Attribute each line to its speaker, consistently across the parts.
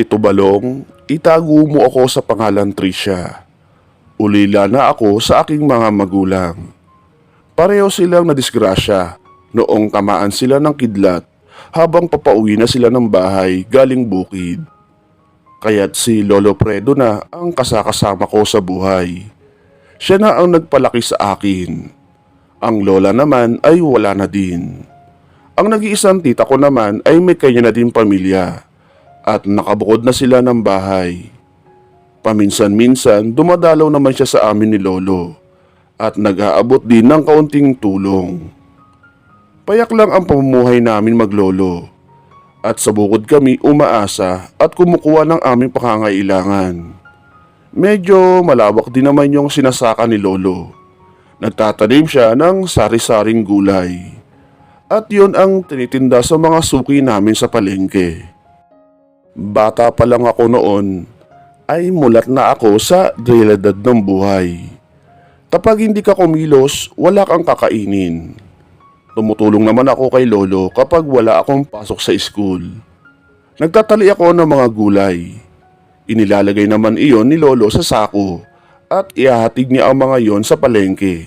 Speaker 1: Tito Balong, itago mo ako sa pangalan Tricia. Ulila na ako sa aking mga magulang. Pareho silang nadisgrasya noong tamaan sila ng kidlat habang papauwi na sila ng bahay galing bukid. Kaya't si Lolo Predo na ang kasakasama ko sa buhay. Siya na ang nagpalaki sa akin. Ang lola naman ay wala na din. Ang nag-iisang tita ko naman ay may kanya na din pamilya at nakabukod na sila ng bahay. Paminsan-minsan dumadalaw naman siya sa amin ni Lolo at nag-aabot din ng kaunting tulong. Payak lang ang pamumuhay namin maglolo at sa bukod kami umaasa at kumukuha ng aming pangangailangan. Medyo malawak din naman yung sinasaka ni Lolo. Nagtatanim siya ng sari-saring gulay. At yun ang tinitinda sa mga suki namin sa palengke. Bata pa lang ako noon, ay mulat na ako sa realidad ng buhay. Kapag hindi ka kumilos, wala kang kakainin. Tumutulong naman ako kay Lolo kapag wala akong pasok sa school. Nagtatali ako ng mga gulay. Inilalagay naman iyon ni Lolo sa sako at ihahatid niya ang mga iyon sa palengke.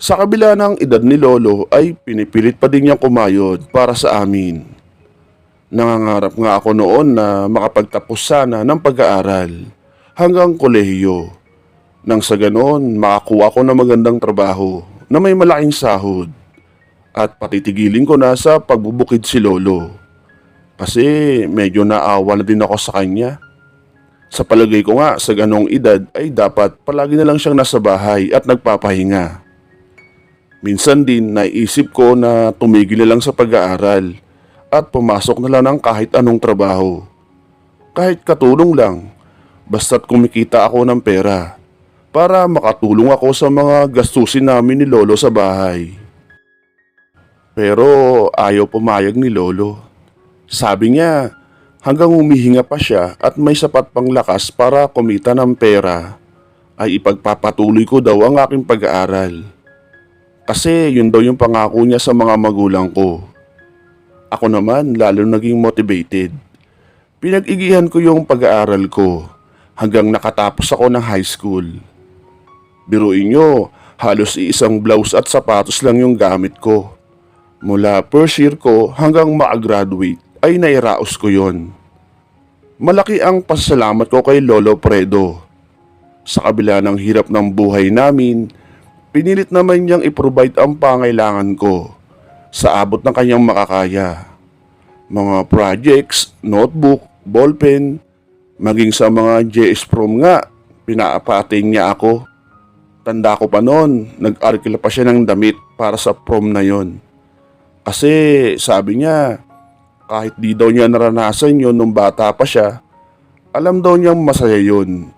Speaker 1: Sa kabila ng edad ni Lolo ay pinipilit pa din niyang kumayod para sa amin. Nangangarap nga ako noon na makapagtapos sana ng pag-aaral hanggang kolehiyo. Nang sa ganoon, makakuha ko ng magandang trabaho na may malaking sahod at patitigilin ko na sa pagbubukid si Lolo. Kasi medyo naawa na din ako sa kanya. Sa palagay ko nga sa ganong edad ay dapat palagi na lang siyang nasa bahay at nagpapahinga. Minsan din naisip ko na tumigil na lang sa pag-aaral at pumasok na lang ng kahit anong trabaho. Kahit katulong lang, basta't kumikita ako ng pera para makatulong ako sa mga gastusin namin ni Lolo sa bahay. Pero ayaw pumayag ni Lolo. Sabi niya, hanggang humihinga pa siya at may sapat pang lakas para kumita ng pera, ay ipagpapatuloy ko daw ang aking pag-aaral. Kasi yun daw yung pangako niya sa mga magulang ko. Ako naman lalo naging motivated. Pinag-igihan ko yung pag-aaral ko hanggang nakatapos ako ng high school. Biruin nyo, halos isang blouse at sapatos lang yung gamit ko. Mula first year ko hanggang ma-graduate ay nairaos ko yon. Malaki ang pasasalamat ko kay Lolo Predo. Sa kabila ng hirap ng buhay namin, pinilit naman niyang i-provide ang pangailangan ko sa abot ng kanyang makakaya. Mga projects, notebook, ballpen, maging sa mga JS Prom nga, pinaapating niya ako. Tanda ko pa noon, nag-arkila pa siya ng damit para sa prom na yon. Kasi sabi niya, kahit di daw niya naranasan yon nung bata pa siya, alam daw niyang masaya yun.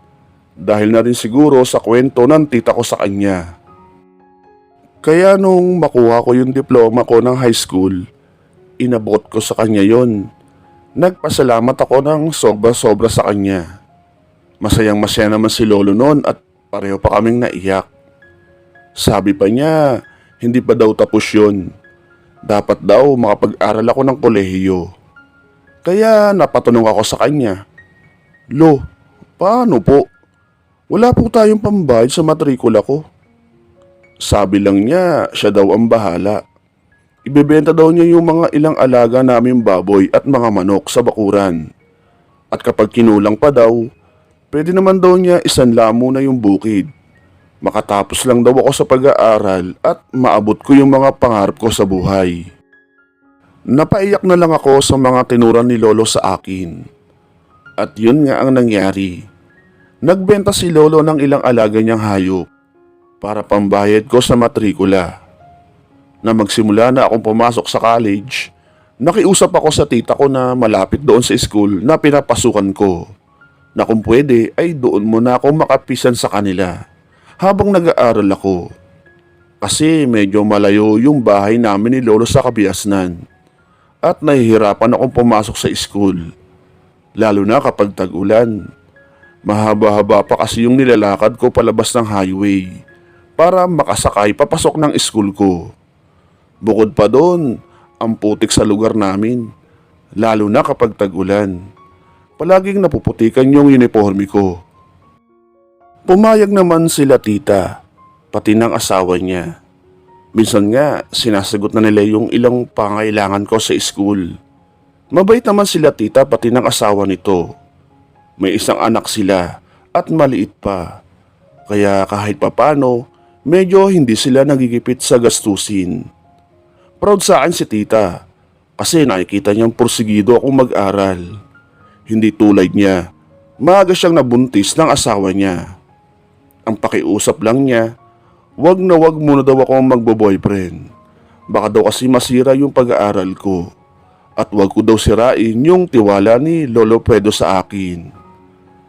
Speaker 1: Dahil na rin siguro sa kwento ng tita ko sa kanya. Kaya nung makuha ko yung diploma ko ng high school, inabot ko sa kanya yon. Nagpasalamat ako ng sobra-sobra sa kanya. Masayang masaya naman si Lolo noon at pareho pa kaming naiyak. Sabi pa niya, hindi pa daw tapos yon. Dapat daw makapag-aral ako ng kolehiyo. Kaya napatanong ako sa kanya, Lo, paano po? Wala po tayong pambayad sa matrikula ko. Sabi lang niya, siya daw ang bahala. Ibebenta daw niya yung mga ilang alaga naming baboy at mga manok sa bakuran. At kapag kinulang pa daw, pwede naman daw niya isanla muna yung bukid. Makatapos lang daw ako sa pag-aaral at maabot ko yung mga pangarap ko sa buhay. Napaiyak na lang ako sa mga tinuran ni Lolo sa akin. At yun nga ang nangyari. Nagbenta si Lolo ng ilang alaga niyang hayop para pambayad ko sa matrikula. Na magsimula na akong pumasok sa college, nakiusap ako sa tita ko na malapit doon sa school na pinapasukan ko. Na kung pwede ay doon muna ako makapisan sa kanila habang nag-aaral ako. Kasi medyo malayo yung bahay namin ni Lolo sa Kabiasnan. At nahihirapan akong pumasok sa school. Lalo na kapag tag-ulan. Mahaba-haba pa kasi yung nilalakad ko palabas ng highway para makasakay papasok ng school ko. Bukod pa doon, ang putik sa lugar namin, lalo na kapag tag-ulan. palaging napuputikan yung uniforme ko. Pumayag naman sila tita, pati ng asawa niya. Minsan nga, sinasagot na nila yung ilang pangailangan ko sa school. Mabait naman sila tita pati ng asawa nito. May isang anak sila at maliit pa. Kaya kahit papano, medyo hindi sila nagigipit sa gastusin. Proud sa akin si tita kasi nakikita niyang porsigido akong mag-aral. Hindi tulad niya, maaga siyang nabuntis ng asawa niya. Ang pakiusap lang niya, wag na wag muna daw ako magbo-boyfriend. Baka daw kasi masira yung pag-aaral ko. At wag ko daw sirain yung tiwala ni Lolo Pedro sa akin.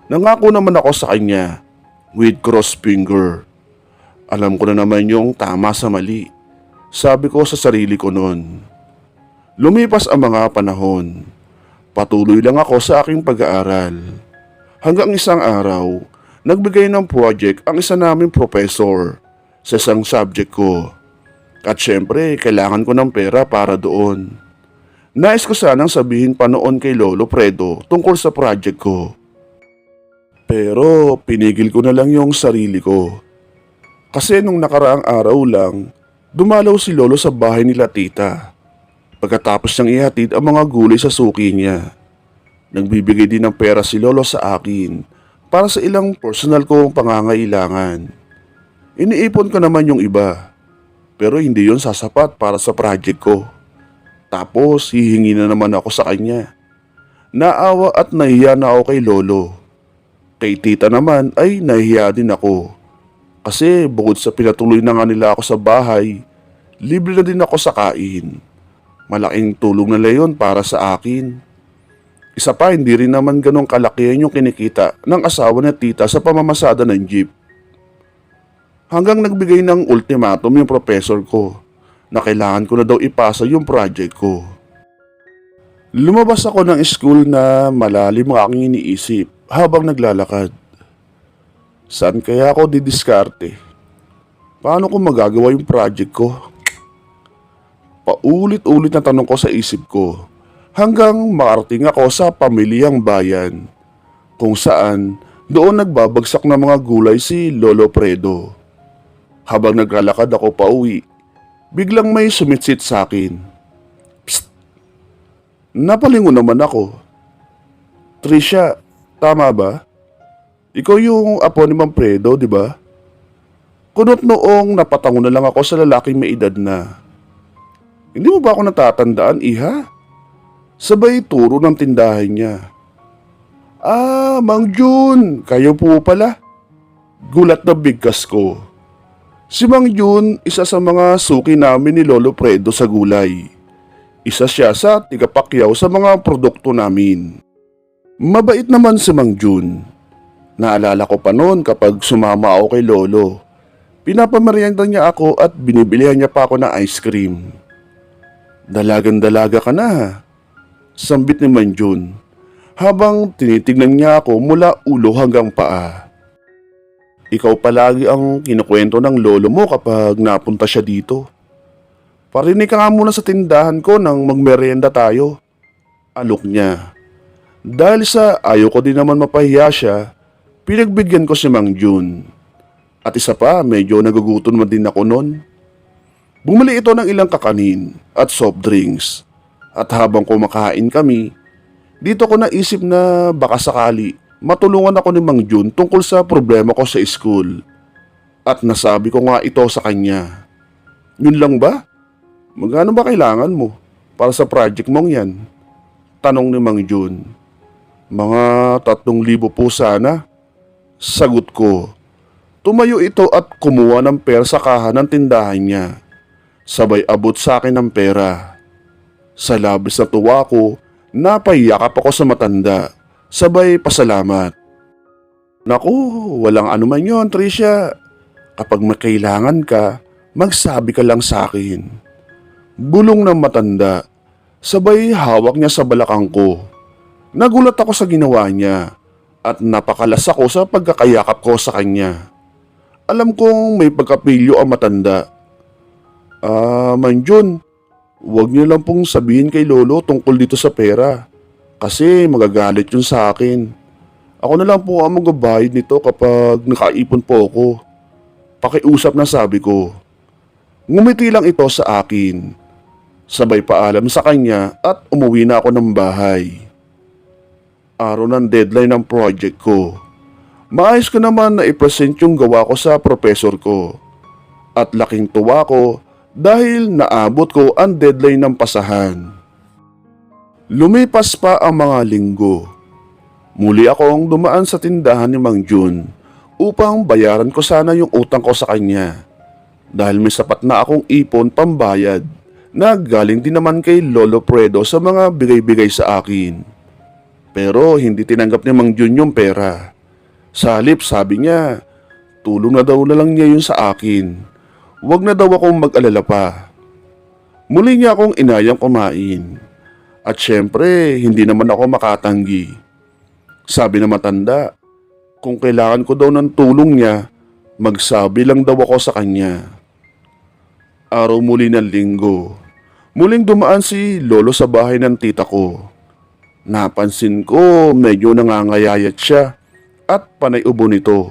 Speaker 1: Nangako naman ako sa kanya with cross finger. Alam ko na naman yung tama sa mali. Sabi ko sa sarili ko noon. Lumipas ang mga panahon. Patuloy lang ako sa aking pag-aaral. Hanggang isang araw, nagbigay ng project ang isa naming professor sa isang subject ko. At syempre, kailangan ko ng pera para doon. Nais ko sanang sabihin pa noon kay Lolo Fredo tungkol sa project ko. Pero pinigil ko na lang yung sarili ko. Kasi nung nakaraang araw lang, dumalaw si Lolo sa bahay nila tita. Pagkatapos niyang ihatid ang mga gulay sa suki niya. Nagbibigay din ng pera si Lolo sa akin para sa ilang personal kong pangangailangan. Iniipon ko naman yung iba. Pero hindi yon sasapat para sa project ko. Tapos hihingi na naman ako sa kanya. Naawa at nahiya na ako kay Lolo. Kay tita naman ay nahiya din ako. Kasi bukod sa pinatuloy na nga nila ako sa bahay, libre na din ako sa kain. Malaking tulong na leyon para sa akin. Isa pa, hindi rin naman ganong kalakihan yung kinikita ng asawa na tita sa pamamasada ng jeep. Hanggang nagbigay ng ultimatum yung professor ko na kailangan ko na daw ipasa yung project ko. Lumabas ako ng school na malalim ang aking iniisip habang naglalakad. Saan kaya ako didiskarte? Paano ko magagawa yung project ko? Paulit-ulit na tanong ko sa isip ko hanggang makarating ako sa pamilyang bayan kung saan doon nagbabagsak ng mga gulay si Lolo Fredo. Habang naglalakad ako pa uwi, biglang may sumitsit sa akin. Psst! Napalingon naman ako. Trisha, tama ba? Ikaw yung apo ni Ma'am Fredo, di ba? Kunot noong napatango na lang ako sa lalaking may edad na. Hindi mo ba ako natatandaan, iha? Sabay turo ng tindahan niya. Ah, Mang Jun, kayo po pala. Gulat na bigkas ko. Si Mang Jun, isa sa mga suki namin ni Lolo Fredo sa gulay. Isa siya sa tigapakyaw sa mga produkto namin. Mabait naman si Mang Jun. Naalala ko pa noon kapag sumama ako kay Lolo. Pinapamerienda niya ako at binibilihan niya pa ako ng ice cream. Dalagan-dalaga ka na. Sambit ni Manjun habang tinitignan niya ako mula ulo hanggang paa. Ikaw palagi ang kinukwento ng lolo mo kapag napunta siya dito. Parinig ka nga muna sa tindahan ko nang magmerienda tayo. Alok niya. Dahil sa ayaw ko din naman mapahiya siya, pinagbigyan ko si Mang Jun. At isa pa, medyo nagugutom man din ako noon. Bumili ito ng ilang kakanin at soft drinks. At habang kumakain kami, dito ko naisip na baka sakali matulungan ako ni Mang Jun tungkol sa problema ko sa school. At nasabi ko nga ito sa kanya. Yun lang ba? Magkano ba kailangan mo para sa project mong yan? Tanong ni Mang Jun. Mga tatlong libo po sana. Sagot ko. Tumayo ito at kumuha ng pera sa kaha ng tindahan niya. Sabay abot sa akin ng pera. Sa labis na tuwa ko, napayakap ako sa matanda. Sabay pasalamat. Naku, walang anuman yon Tricia. Kapag may kailangan ka, magsabi ka lang sa akin. Bulong ng matanda. Sabay hawak niya sa balakang ko. Nagulat ako sa ginawa niya at napakalas ako sa pagkakayakap ko sa kanya. Alam kong may pagkapilyo ang matanda. Ah, Manjun, huwag niyo lang pong sabihin kay Lolo tungkol dito sa pera. Kasi magagalit yun sa akin. Ako na lang po ang magbabayad nito kapag nakaipon po ako. Pakiusap na sabi ko. Ngumiti lang ito sa akin. Sabay paalam sa kanya at umuwi na ako ng bahay. Araw ng deadline ng project ko. Maayos ko naman na i-present yung gawa ko sa professor ko. At laking tuwa ko dahil naabot ko ang deadline ng pasahan. Lumipas pa ang mga linggo. Muli akong dumaan sa tindahan ni Mang Jun upang bayaran ko sana yung utang ko sa kanya. Dahil may sapat na akong ipon pambayad na galing din naman kay Lolo Predo sa mga bigay-bigay sa akin. Pero hindi tinanggap ni Mang Jun yung pera. Sa halip sabi niya, tulong na daw na lang niya yun sa akin. Huwag na daw akong mag-alala pa. Muli niya akong inayang kumain. At syempre, hindi naman ako makatanggi. Sabi na matanda, kung kailangan ko daw ng tulong niya, magsabi lang daw ako sa kanya. Araw muli ng linggo, muling dumaan si Lolo sa bahay ng tita ko. Napansin ko medyo nangangayayat siya at panay ubo nito.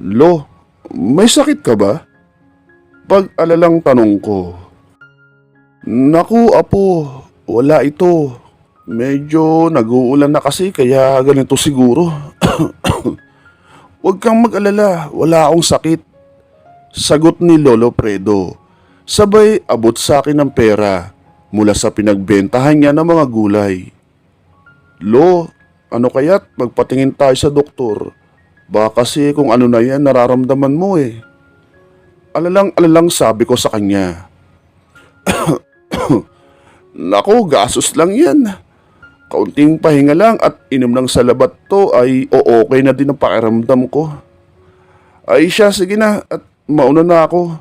Speaker 1: Lo, may sakit ka ba? Pag-alalang tanong ko. Naku, apo, wala ito. Medyo nag-uulan na kasi kaya ganito siguro. Huwag kang mag-alala, wala akong sakit. Sagot ni Lolo Predo. Sabay abot sa akin ng pera mula sa pinagbentahan niya ng mga gulay. Lo, ano kaya't magpatingin tayo sa doktor? Baka kasi kung ano na yan nararamdaman mo eh. Alalang-alalang sabi ko sa kanya. Naku, gasos lang yan. Kaunting pahinga lang at inom ng salabat to ay o okay na din ang pakiramdam ko. Ay siya, sige na at mauna na ako.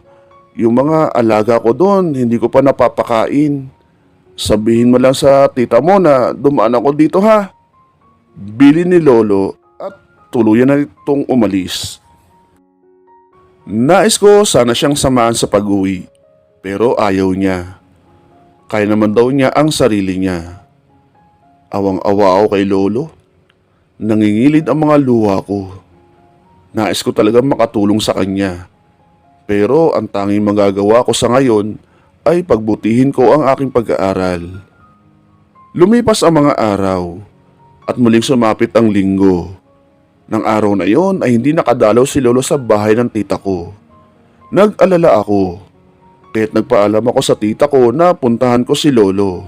Speaker 1: Yung mga alaga ko doon, hindi ko pa napapakain. Sabihin mo lang sa tita mo na dumaan ako dito ha. Bili ni Lolo at tuluyan na itong umalis. Nais ko sana siyang samahan sa pag-uwi, pero ayaw niya. Kaya naman daw niya ang sarili niya. Awang-awa ako kay Lolo. Nangingilid ang mga luha ko. Nais ko talaga makatulong sa kanya. Pero ang tanging magagawa ko sa ngayon ay pagbutihin ko ang aking pag-aaral. Lumipas ang mga araw at muling sumapit ang linggo. Nang araw na yon ay hindi nakadalaw si Lolo sa bahay ng tita ko. Nag-alala ako, kaya't nagpaalam ako sa tita ko na puntahan ko si Lolo.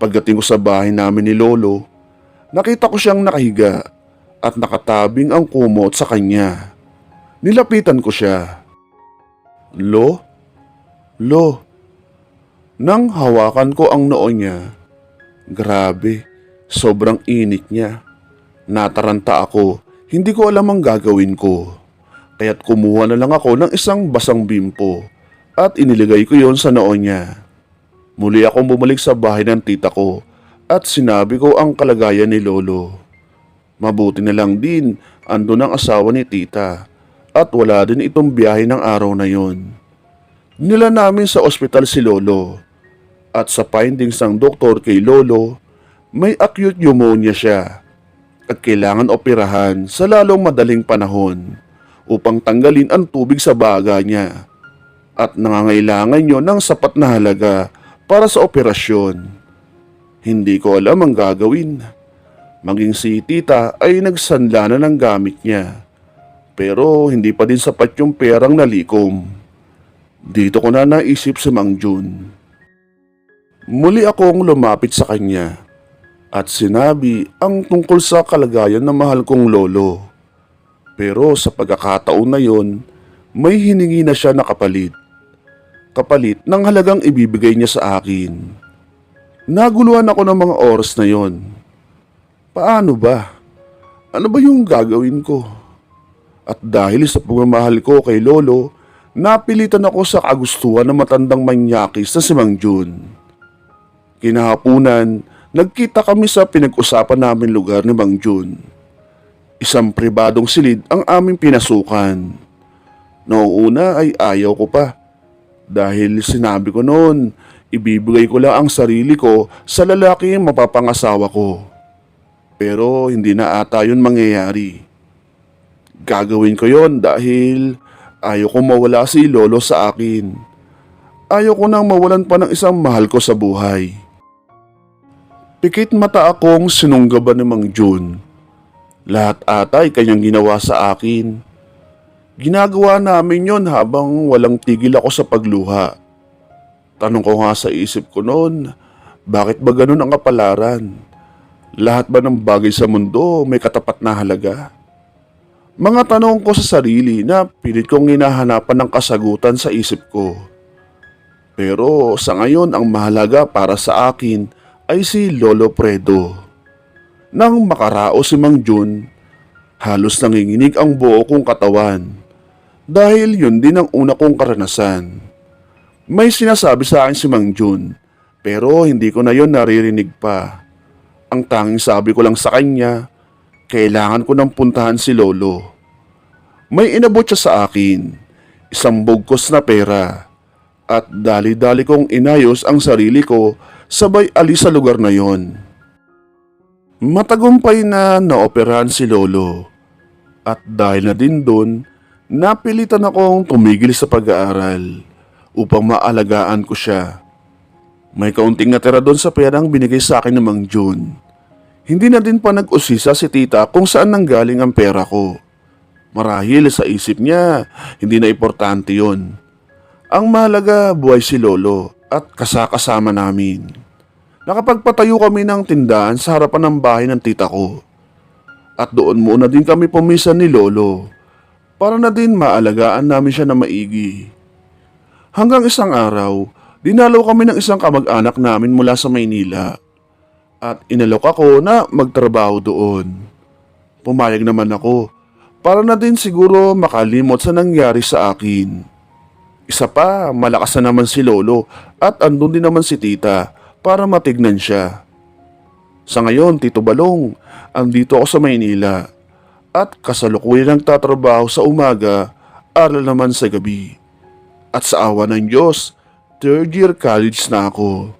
Speaker 1: Pagdating ko sa bahay namin ni Lolo, nakita ko siyang nakahiga at nakatabing ang kumot sa kanya. Nilapitan ko siya. Lo? Lo? Nang hawakan ko ang noo niya, grabe, sobrang init niya. Nataranta ako, hindi ko alam ang gagawin ko. Kaya't kumuha na lang ako ng isang basang bimpo at iniligay ko yon sa noo niya. Muli akong bumalik sa bahay ng tita ko at sinabi ko ang kalagayan ni Lolo. Mabuti na lang din ando ng asawa ni tita at wala din itong biyahe ng araw na yon. Nila namin sa ospital si Lolo at sa findings ng doktor kay Lolo, may acute pneumonia siya at kailangan operahan sa lalong madaling panahon upang tanggalin ang tubig sa baga niya at nangangailangan niyo ng sapat na halaga para sa operasyon. Hindi ko alam ang gagawin. Maging si tita ay nagsanla na ng gamit niya. Pero hindi pa din sapat yung perang nalikom. Dito ko na naisip si Mang Jun. Muli akong lumapit sa kanya at sinabi ang tungkol sa kalagayan ng mahal kong lolo. Pero sa pagkakataon na yon, may hiningi na siya na kapalit. Kapalit ng halagang ibibigay niya sa akin. Naguluhan ako ng mga oras na yon. Paano ba? Ano ba yung gagawin ko? At dahil sa pagmamahal ko kay Lolo, napilitan ako sa kagustuhan ng matandang manyakis na si Mang Jun. Kinahapunan, nagkita kami sa pinag-usapan namin lugar ni Mang Jun. Isang pribadong silid ang aming pinasukan. Noong ay ayaw ko pa. Dahil sinabi ko noon, ibibigay ko lang ang sarili ko sa lalaki mapapangasawa ko. Pero hindi na ata yun mangyayari. Gagawin ko yon dahil ayaw ko mawala si Lolo sa akin. Ayaw ko nang mawalan pa ng isang mahal ko sa buhay. Pikit mata akong sinunggaban ni Mang Jun. Lahat ata ay kanyang ginawa sa akin. Ginagawa namin yon habang walang tigil ako sa pagluha. Tanong ko nga sa isip ko noon, bakit ba ganun ang kapalaran? Lahat ba ng bagay sa mundo may katapat na halaga? Mga tanong ko sa sarili na pilit kong hinahanapan ng kasagutan sa isip ko. Pero sa ngayon ang mahalaga para sa akin ay si Lolo Predo. Nang makarao si Mang Jun, halos nanginginig ang buo kong katawan. Dahil yun din ang una kong karanasan. May sinasabi sa akin si Mang Jun, pero hindi ko na yon naririnig pa. Ang tanging sabi ko lang sa kanya, kailangan ko nang puntahan si Lolo. May inabot siya sa akin, isang bugkos na pera. At dali-dali kong inayos ang sarili ko sabay alis sa lugar na yon. Matagumpay na naoperahan si Lolo. At dahil na din doon, napilitan akong tumigil sa pag-aaral upang maalagaan ko siya. May kaunting natira doon sa perang binigay sa akin ng Mang Jun. Hindi na din pa nag-usisa si tita kung saan nanggaling ang pera ko. Marahil sa isip niya, hindi na importante yon. Ang mahalaga buhay si Lolo at kasakasama namin. Nakapagpatayo kami ng tindahan sa harapan ng bahay ng tita ko. At doon muna din kami pumisan ni Lolo para na din maalagaan namin siya na maigi. Hanggang isang araw, dinalaw kami ng isang kamag-anak namin mula sa Maynila. At inalok ako na magtrabaho doon. Pumayag naman ako para na din siguro makalimot sa nangyari sa akin. Isa pa, malakas na naman si Lolo at andun din naman si Tita para matignan siya. Sa ngayon, Tito Balong, andito ako sa Maynila at kasalukuyan nagtatrabaho sa umaga, aral naman sa gabi. At sa awa ng Diyos, third year college na ako.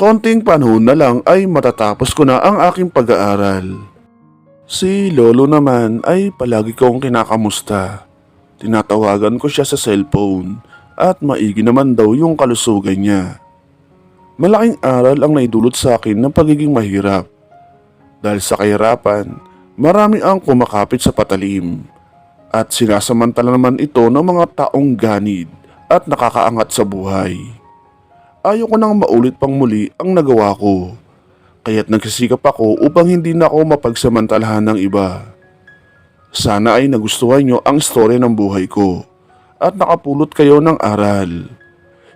Speaker 1: Konting panahon na lang ay matatapos ko na ang aking pag-aaral. Si Lolo naman ay palagi kong kinakamusta. Tinatawagan ko siya sa cellphone at maigi naman daw yung kalusugan niya. Malaking aral ang naidulot sa akin ng pagiging mahirap. Dahil sa kahirapan, marami ang kumakapit sa patalim. At sinasamantala naman ito ng mga taong ganid at nakakaangat sa buhay. Ayaw ko nang maulit pang muli ang nagawa ko. Kaya't nagsisikap ako upang hindi na ako mapagsamantalahan ng iba. Sana ay nagustuhan nyo ang story ng buhay ko at nakapulot kayo ng aral.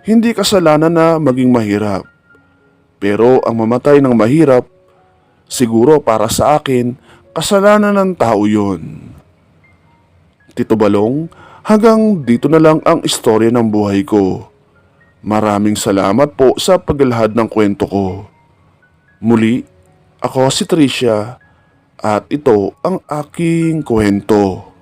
Speaker 1: Hindi kasalanan na maging mahirap. Pero ang mamatay ng mahirap, siguro para sa akin, kasalanan ng tao yon. Tito Balong, hanggang dito na lang ang istorya ng buhay ko. Maraming salamat po sa paglalahad ng kwento ko. Muli, ako si Tricia at ito ang aking kwento.